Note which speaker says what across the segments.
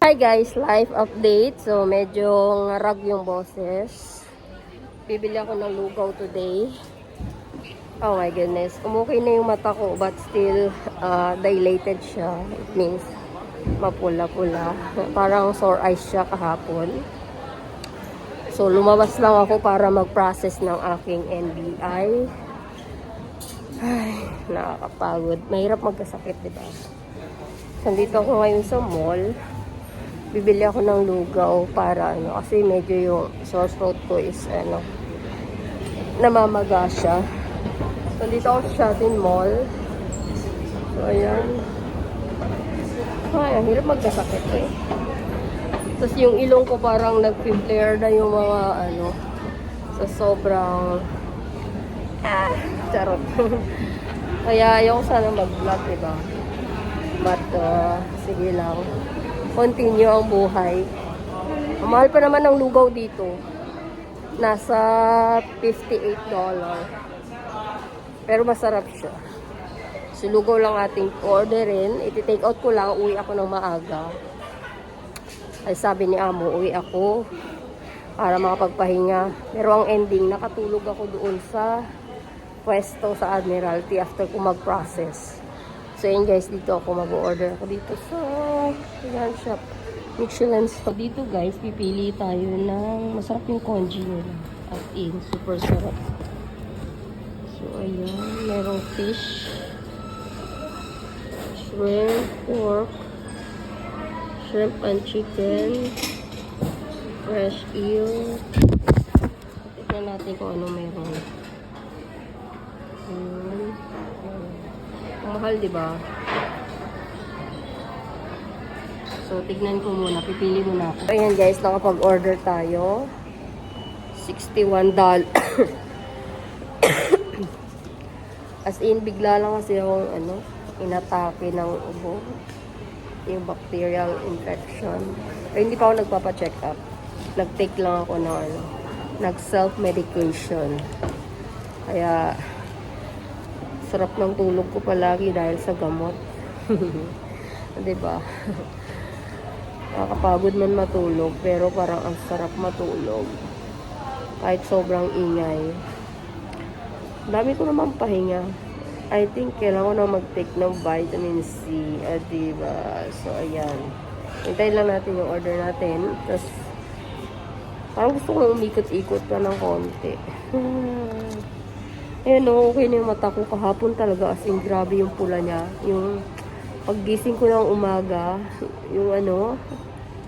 Speaker 1: Hi guys, live update. So medyo ngarag yung boses. Bibili ako ng lugaw today. Oh my goodness. Umukay na yung mata ko but still uh, dilated siya. It means mapula-pula. Parang sore eyes siya kahapon. So lumabas lang ako para mag-process ng aking NBI. Ay, nakakapagod. Mahirap magkasakit, di ba? Nandito ako ngayon sa mall. Bibili ako ng lugaw para ano, kasi medyo yung sore throat ko is ano, namamaga siya. So, dito ako sa shopping mall. So, ayan. Ay, ang hirap magkasakit eh. Tapos yung ilong ko parang nag-flare na yung mga ano, sa sobrang ah, charot. Kaya ayoko sana mag-vlog, diba? But, uh, sige lang. Continue ang buhay. Ang mahal pa naman ng lugaw dito. Nasa $58. Pero masarap siya. So, lugaw lang ating orderin. Iti-take out ko lang. Uwi ako ng maaga. Ay sabi ni Amo, uwi ako para makapagpahinga. Pero ang ending, nakatulog ako doon sa pwesto sa Admiralty after ko mag-process. So yun guys, dito ako mag-order ako dito sa yan shop. Michelin store. Dito guys, pipili tayo ng masarap yung congee nila. At in, super sarap. So ayan, merong fish, shrimp, pork, shrimp and chicken, fresh eel. Tignan natin kung ano meron. Ayan. Mahal, di ba? So, tignan ko muna. Pipili muna ako. Ayan guys, nakapag-order tayo. $61. As in, bigla lang kasi akong ano, inatake ng ubo. Yung bacterial infection. Pero hindi pa ako nagpapa-check up. Nag-take lang ako ng ano, nag-self-medication. Kaya, sarap ng tulog ko palagi dahil sa gamot. 'Di ba? Nakakapagod man matulog, pero parang ang sarap matulog. Kahit sobrang ingay. Dami ko naman pahinga. I think kailangan ko na mag-take ng vitamin C. Ah, diba? So, ayan. Hintayin lang natin yung order natin. Tapos, parang gusto kong umikot-ikot pa ng konti. Ayan o, okay na yung mata ko kahapon talaga. As in, grabe yung pula niya. Yung paggising ko ng umaga, yung ano,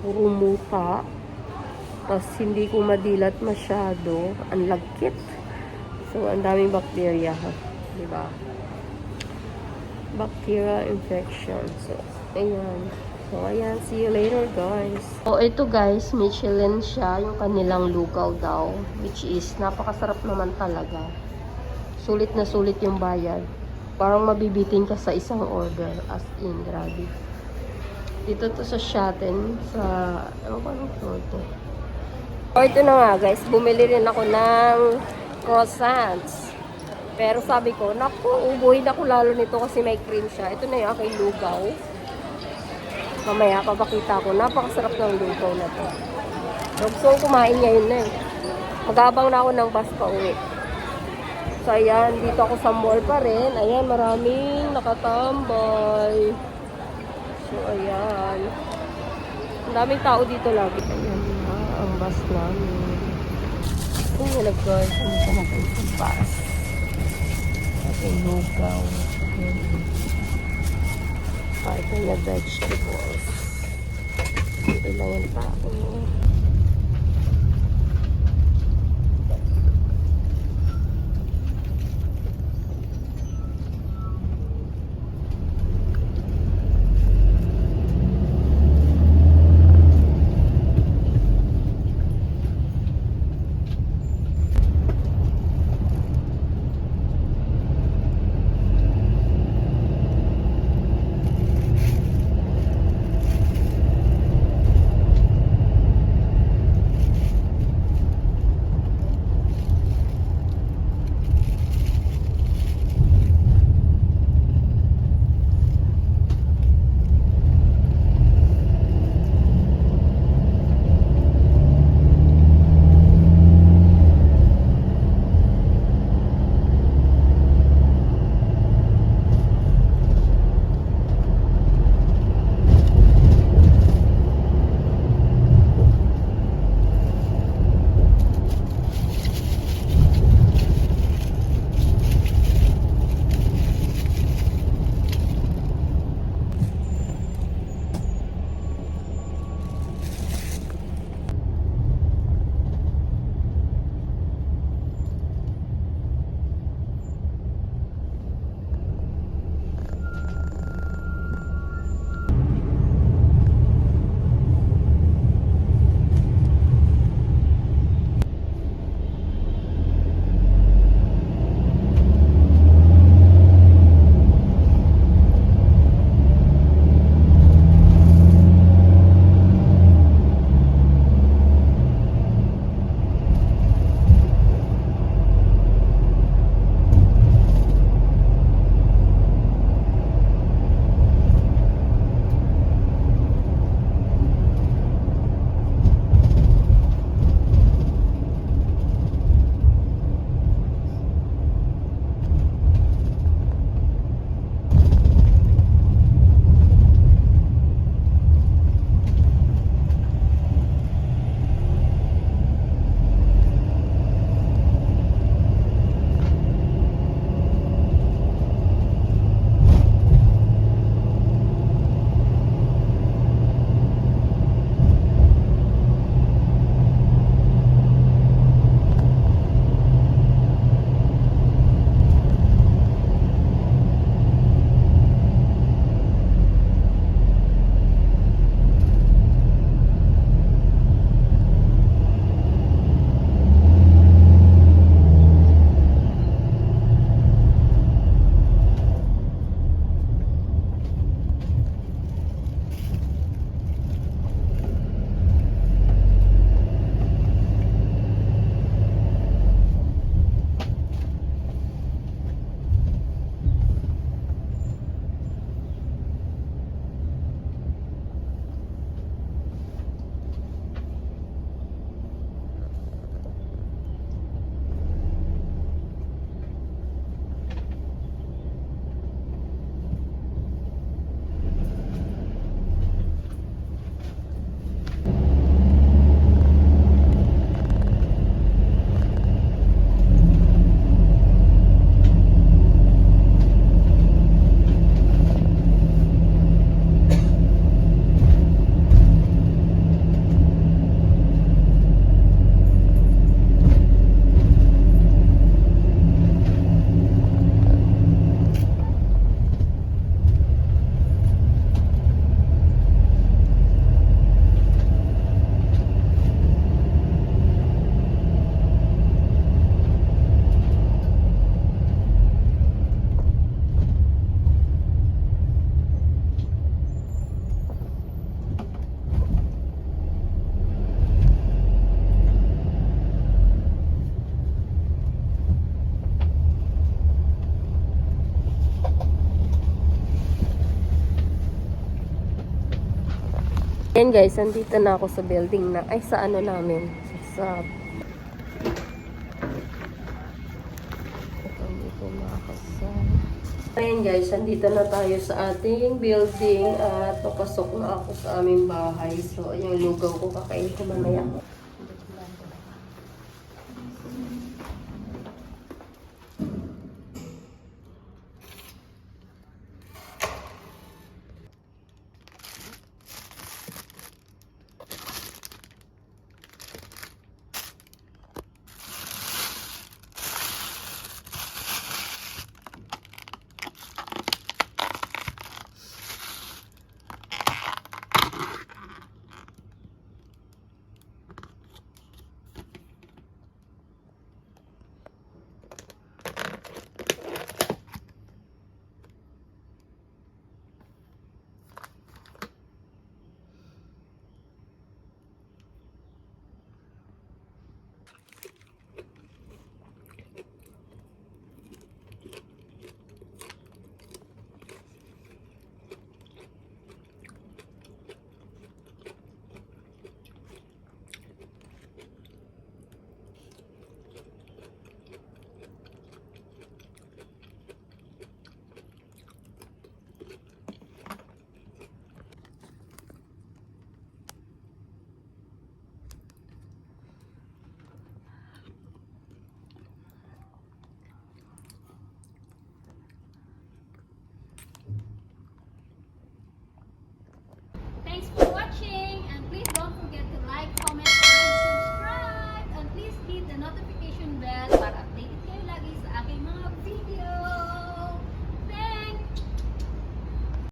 Speaker 1: puro muta. Tapos hindi ko madilat masyado. Ang lagkit. So, ang daming bacteria. Di ba? Bacteria infection. So, ayan. So, ayan. See you later, guys. So, ito guys, Michelin siya. Yung kanilang lugaw daw. Which is, napakasarap naman talaga sulit na sulit yung bayad. Parang mabibitin ka sa isang order. As in, grabe. Dito to sa Shatten, sa, ano ba ang floor to? O, ito na nga guys, bumili rin ako ng croissants. Pero sabi ko, naku, ubuhin ako lalo nito kasi may cream siya. Ito na yung aking lugaw. Mamaya, papakita ko. Napakasarap ng lugaw na to. So, gusto kumain ngayon na eh. Magabang na ako ng bus pa uwi. So, ayan, dito ako sa mall pa rin. Ayan, maraming nakatambay. So, ayan. Ang daming tao dito lagi. Ayan na, ang bus namin. Ayan na, guys. Ano sa natin sa bus? Ating lugaw. Ayan. Party na vegetables. Ilang yung tao. Yan guys, andito na ako sa building na, ay sa ano namin, sa Andito na ako sa... Ayan guys, andito na tayo sa ating building at papasok na ako sa aming bahay. So, yung lugaw ko kakain ko mamaya.